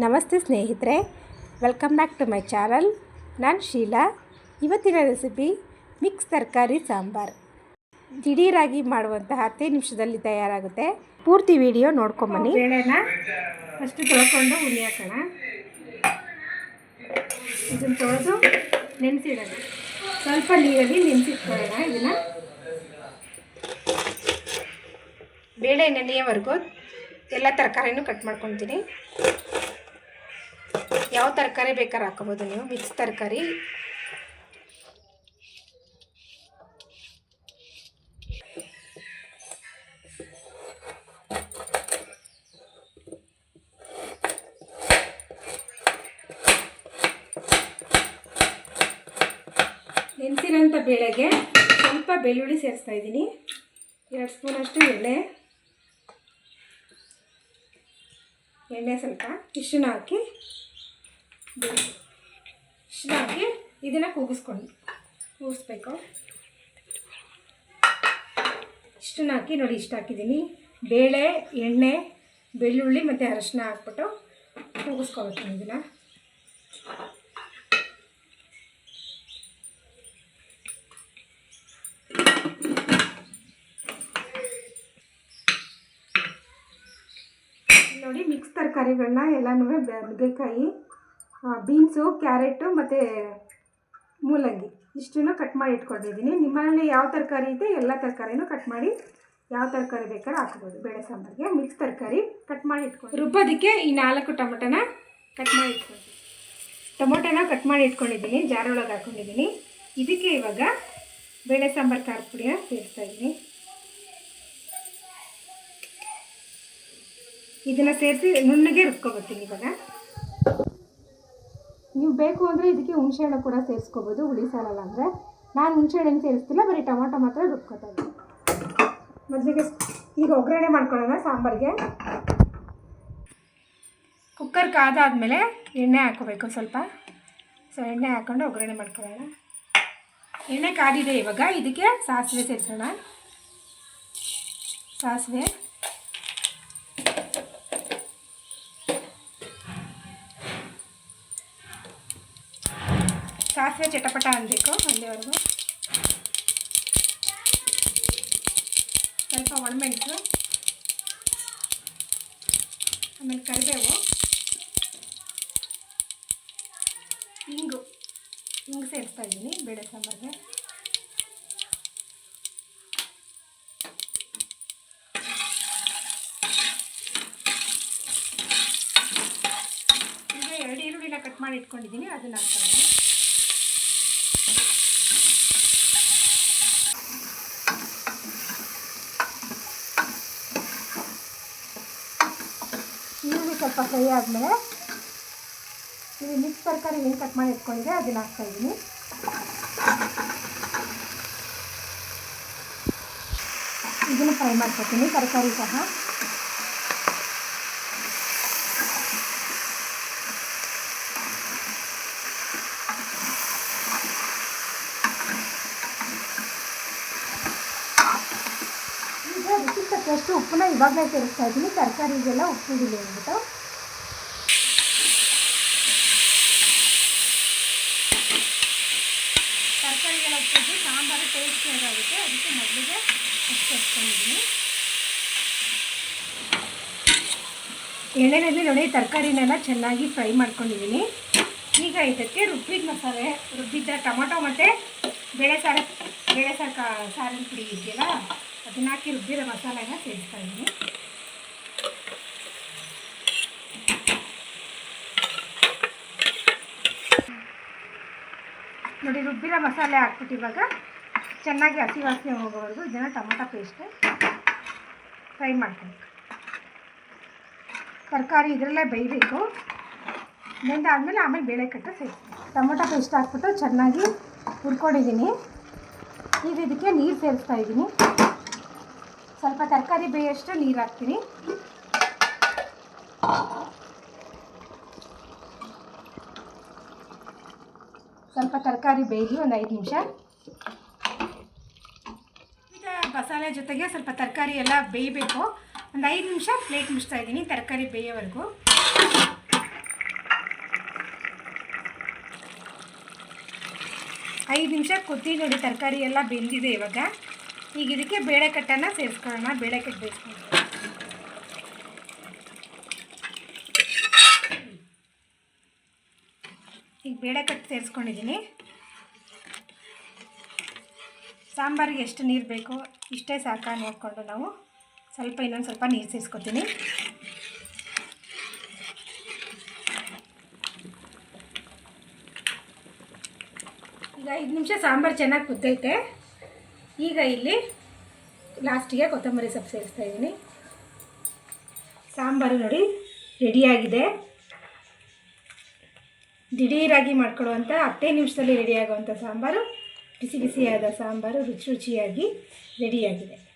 ನಮಸ್ತೆ ಸ್ನೇಹಿತರೆ welcome back to my channel ನಾನು ಶೀಲಾ. ಇವತ್ತಿನ ರೆಸಿಪಿ ಮಿಕ್ಸ್ ತರಕಾರಿ ಸಾಂಬಾರ್. ದಿಢೀರಾಗಿ ಮಾಡುವಂತಹ ಹತ್ತೇ ನಿಮಿಷದಲ್ಲಿ ತಯಾರಾಗುತ್ತೆ. ಪೂರ್ತಿ ವಿಡಿಯೋ ನೋಡ್ಕೊಂಬನ್ನಿ. ಬೇಳೆನ ಫಸ್ಟು ತೊಳ್ಕೊಂಡು ಹುಳಿ ಹಾಕೋಣ ಇದನ್ನು ತೊಳೆದು ನೆನೆಸಿಡೋಣ. ಸ್ವಲ್ಪ ನೀರಲ್ಲಿ ನೆನೆಸಿಟ್ಕೊಳ್ಳೋಣ ಇದನ್ನು. ಬೇಳೆ ನೆನೆಯವರೆಗೂ ಎಲ್ಲ ತರಕಾರಿನೂ ಕಟ್ ಮಾಡ್ಕೊತೀನಿ. ಯಾವ ತರಕಾರಿ ಬೇಕಾದ್ರೆ ಹಾಕೋಬೋದು ನೀವು? ಮಿಕ್ಸ್ ತರಕಾರಿ? ನೆನೆಸಿರೋಂಥ ಬೇಳೆಗೆ ಸ್ವಲ್ಪ ಬೆಳ್ಳುಳ್ಳಿ ಸೇರಿಸ್ತಾ ಇದ್ದೀನಿ. ಎರಡು ಸ್ಪೂನಷ್ಟು ಎಣ್ಣೆ. ಎಣ್ಣೆ ಸ್ವಲ್ಪ ಇಷ್ಟನ್ನು ಹಾಕಿ ಇಷ್ಟನ್ನ ಹಾಕಿ ಇದನ್ನು ಕೂಗಿಸ್ಕೊಂಡು ಕೂಗಿಸ್ಬೇಕು. ಇಷ್ಟನ್ನ ಹಾಕಿ ನೋಡಿ, ಇಷ್ಟು ಹಾಕಿದ್ದೀನಿ. ಬೇಳೆ, ಎಣ್ಣೆ, ಬೆಳ್ಳುಳ್ಳಿ ಮತ್ತು ಅರಶಿನ ಹಾಕ್ಬಿಟ್ಟು ಕೂಗಿಸ್ಕೊಬೇಕು ಇದನ್ನು. ನೋಡಿ ಮಿಕ್ಸ್ ತರಕಾರಿಗಳನ್ನ ಎಲ್ಲನೂ ನುಗ್ಗೆಕಾಯಿ ಬೀನ್ಸು ಕ್ಯಾರೆಟು ಮತ್ತು ಮೂಲಂಗಿ. ಇಷ್ಟನ್ನು ಕಟ್ ಮಾಡಿ ಇಟ್ಕೊಂಡಿದ್ದೀನಿ. ನಿಮ್ಮನೇಲಿ ಯಾವ ತರಕಾರಿ ಇದೆ, ಎಲ್ಲ ತರಕಾರಿನೂ ಕಟ್ ಮಾಡಿ ಯಾವ ತರಕಾರಿ ಬೇಕಾದ್ರೆ ಹಾಕ್ಬೋದು. ಬೇಳೆ ಸಾಂಬಾರಿಗೆ ಮಿಕ್ಸ್ ತರಕಾರಿ ಕಟ್ ಮಾಡಿ ಇಟ್ಕೊಂಡು ರುಬ್ಬೋದಕ್ಕೆ ಈ ನಾಲ್ಕು ಟೊಮೊಟೊನ ಕಟ್ ಮಾಡಿ ಇಟ್ಕೊಂಡು ಟೊಮೊಟೊನ ಕಟ್ ಮಾಡಿ ಇಟ್ಕೊಂಡಿದ್ದೀನಿ. ಜಾರೊಳಗೆ ಹಾಕ್ಕೊಂಡಿದ್ದೀನಿ ಇದಕ್ಕೆ ಇವಾಗ ಬೇಳೆ ಸಾಂಬಾರು ಖಾರ ಪುಡಿಯ ಸೇರಿಸ್ತಾ ಇದ್ದೀನಿ. ಇದನ್ನು ಸೇರಿಸಿ ನುಣ್ಣಗೆ ರುಬ್ಕೊಬರ್ತೀನಿ ಇವಾಗ. ಬೇಕು ಅಂದರೆ ಇದಕ್ಕೆ ಹುಣಸೆಹಣ್ಣು ಕೂಡ ಸೇರಿಸ್ಕೋಬೋದು, ಹುಳಿ ಸಾಲಲ್ಲ ಅಂದರೆ. ನಾನು ಹುಣಸೆಹಣ್ಣು ಸೇರಿಸ್ತಿಲ್ಲ, ಬರೀ ಟೊಮೊಟೊ ಮಾತ್ರ ರುಬ್ಕೊತಾ ಇದ್ದೀನಿ. ಮೊದಲಿಗೆ ಈಗ ಒಗ್ಗರಣೆ ಮಾಡ್ಕೊಳ್ಳೋಣ ಸಾಂಬಾರಿಗೆ. ಕುಕ್ಕರ್ ಕಾದಾದಮೇಲೆ ಎಣ್ಣೆ ಹಾಕೋಬೇಕು ಸ್ವಲ್ಪ. ಸೊ ಎಣ್ಣೆ ಹಾಕ್ಕೊಂಡು ಒಗ್ಗರಣೆ ಮಾಡ್ಕೊಳ್ಳೋಣ. ಎಣ್ಣೆ ಕಾದಿದೆ ಇವಾಗ, ಇದಕ್ಕೆ ಸಾಸಿವೆ ಸೇರಿಸೋಣ. ಸಾಸಿವೆ. ಸಾಸಿವೆ ಚಟಪಟ ಅನ್ನಬೇಕು ಅಲ್ಲಿವರೆಗೂ. ಸ್ವಲ್ಪ ಒಣಮೆಣಸು. ಆಮೇಲೆ ಕರಿಬೇವು. ಹಿಂಗು ಹಿಂಗು ಸೇರಿಸ್ತಾ ಇದ್ದೀನಿ, ಬೇಳೆ ಸಾಂಬಾರಿಗೆ. ಈಗ ಎರಡು ಈರುಳ್ಳಿನ ಕಟ್ ಮಾಡಿ ಇಟ್ಕೊಂಡಿದ್ದೀನಿ, ಅದನ್ನು ಹಾಕ್ತಾ ಇದ್ದೀನಿ. ಸ್ವಲ್ಪ ಫ್ರೈ ಆದಮೇಲೆ ಇದು ಮಿಕ್ಸ್ ತರಕಾರಿ ಏನು ಕಟ್ ಮಾಡಿ ಇಟ್ಕೊಂಡಿದೆ ಅದನ್ನು ಹಾಕ್ತಾ ಇದ್ದೀನಿ ಇದನ್ನು ಫ್ರೈ ಮಾಡ್ಕೊತೀನಿ, ತರಕಾರಿ ಸಹ ಈಗ ತಕ್ಕಷ್ಟು ಉಪ್ಪನ್ನ ಇವಾಗಲೇ ಸೇರಿಸ್ತಾ ಇದ್ದೀನಿ. ತರಕಾರಿಗೆಲ್ಲ ಉಪ್ಪು ಹಿಡಿಲಿ ಅಂದ್ಬಿಟ್ಟು. ತರಕಾರಿಗೆಲ್ಲ ಉಪ್ಪಿದ್ದು ಸಾಂಬಾರು ಟೇಸ್ಟ್ ಆಗುತ್ತೆ ಅದಕ್ಕೆ ಮೊದಲಿಗೆ ಉಪ್ಪು ಸೇರಿಸ್ಕೊಂಡಿದ್ದೀನಿ ಎಣ್ಣೆನಲ್ಲಿ ನೋಡಿ, ತರಕಾರಿನೆಲ್ಲ ಚೆನ್ನಾಗಿ ಫ್ರೈ ಮಾಡ್ಕೊಂಡಿದ್ದೀನಿ. ಈಗ ಇದಕ್ಕೆ ರುಬ್ಬಿದ ಮಸಾಲೆ ರುಬ್ಬಿದ್ದ ಟೊಮೊಟೊ ಮತ್ತು ಬೇಳೆ ಸಾರು ಬೇಳೆ ಸಾರು ಕಾ, ಸಾರಿನ ಪುಡಿ ಇದೆಯಲ್ಲ ಅದನ್ನ ಹಾಕಿ ರುಬ್ಬಿರೋ ಮಸಾಲೆನ ಸೇರಿಸ್ತಾ ಇದ್ದೀನಿ. ನೋಡಿ, ರುಬ್ಬಿರೋ ಮಸಾಲೆ ಹಾಕ್ಬಿಟ್ಟು ಇವಾಗ ಚೆನ್ನಾಗಿ ಹಸಿ ವಾಸನೆ ಹೋಗೋವರೆಗೂ ಇದನ್ನು ಟೊಮೊಟೊ ಪೇಸ್ಟ್ ಫ್ರೈ ಮಾಡ್ಕೊಬೇಕು ತರಕಾರಿ ಇದರಲ್ಲೇ ಬೇಯಬೇಕು. ಬೆಂದಾದಮೇಲೆ ಆಮೇಲೆ ಬೇಳೆ ಕಟ್ಟು ಸೇರಿಸ್ತೀನಿ. ಟೊಮೊಟೊ ಪೇಸ್ಟ್ ಹಾಕ್ಬಿಟ್ಟು ಚೆನ್ನಾಗಿ ಹುರ್ಕೊಂಡಿದ್ದೀನಿ. ಈಗ ಇದಕ್ಕೆ ನೀರು ಸೇರಿಸ್ತಾ ಇದ್ದೀನಿ. ಸ್ವಲ್ಪ ತರಕಾರಿ ಬೇಯಷ್ಟು ನೀರು ಹಾಕ್ತೀನಿ. ಸ್ವಲ್ಪ ತರಕಾರಿ ಬೇಯಲಿ ಒಂದು ಐದು ನಿಮಿಷ. ಈಗ ಮಸಾಲೆ ಜೊತೆಗೆ ಸ್ವಲ್ಪ ತರಕಾರಿ ಎಲ್ಲ ಬೇಯಬೇಕು. ಒಂದು ಐದು ನಿಮಿಷ ಪ್ಲೇಟ್ ಮುಚ್ತಾ ಇದ್ದೀನಿ ತರಕಾರಿ ಬೇಯೋವರೆಗೂ. ಐದು ನಿಮಿಷ ಕೊತ್ತಿ ನೋಡಿ ತರಕಾರಿ ಎಲ್ಲ ಬೆಂದಿದೆ ಇವಾಗ. ಈಗ ಇದಕ್ಕೆ ಬೇಳೆ ಕಟ್ಟನ್ನು ಸೇರಿಸ್ಕೊಳ್ಳೋಣ. ಬೇಳೆ ಕಟ್ಟು ಈಗ ಬೇಳೆ ಕಟ್ಟು ಸೇರಿಸ್ಕೊಂಡಿದ್ದೀನಿ. ಸಾಂಬಾರಿಗೆ ಎಷ್ಟು ನೀರು ಬೇಕು ಇಷ್ಟೇ ಸಾಕ ನೋಡಿಕೊಂಡು ನಾವು ಸ್ವಲ್ಪ ಇನ್ನೊಂದು ಸ್ವಲ್ಪ ನೀರು ಸೇರಿಸ್ಕೊತೀನಿ. ಈಗ ಐದು ನಿಮಿಷ ಸಾಂಬಾರು ಚೆನ್ನಾಗಿ ಕುದ್ದೈತೆ. ಈಗ ಇಲ್ಲಿ ಲಾಸ್ಟಿಗೆ ಕೊತ್ತಂಬರಿ ಸೊಪ್ಪು ಸೇರಿಸ್ತಾ ಇದ್ದೀನಿ. ಸಾಂಬಾರು ನೋಡಿ, ರೆಡಿಯಾಗಿದೆ. ದಿಢೀರಾಗಿ ಮಾಡ್ಕೊಳ್ಳುವಂಥ ಹತ್ತೇ ನಿಮಿಷದಲ್ಲಿ ರೆಡಿಯಾಗುವಂಥ ಸಾಂಬಾರು, ಬಿಸಿ ಬಿಸಿಯಾದ ಸಾಂಬಾರು, ರುಚಿ ರುಚಿಯಾಗಿ ರೆಡಿಯಾಗಿದೆ.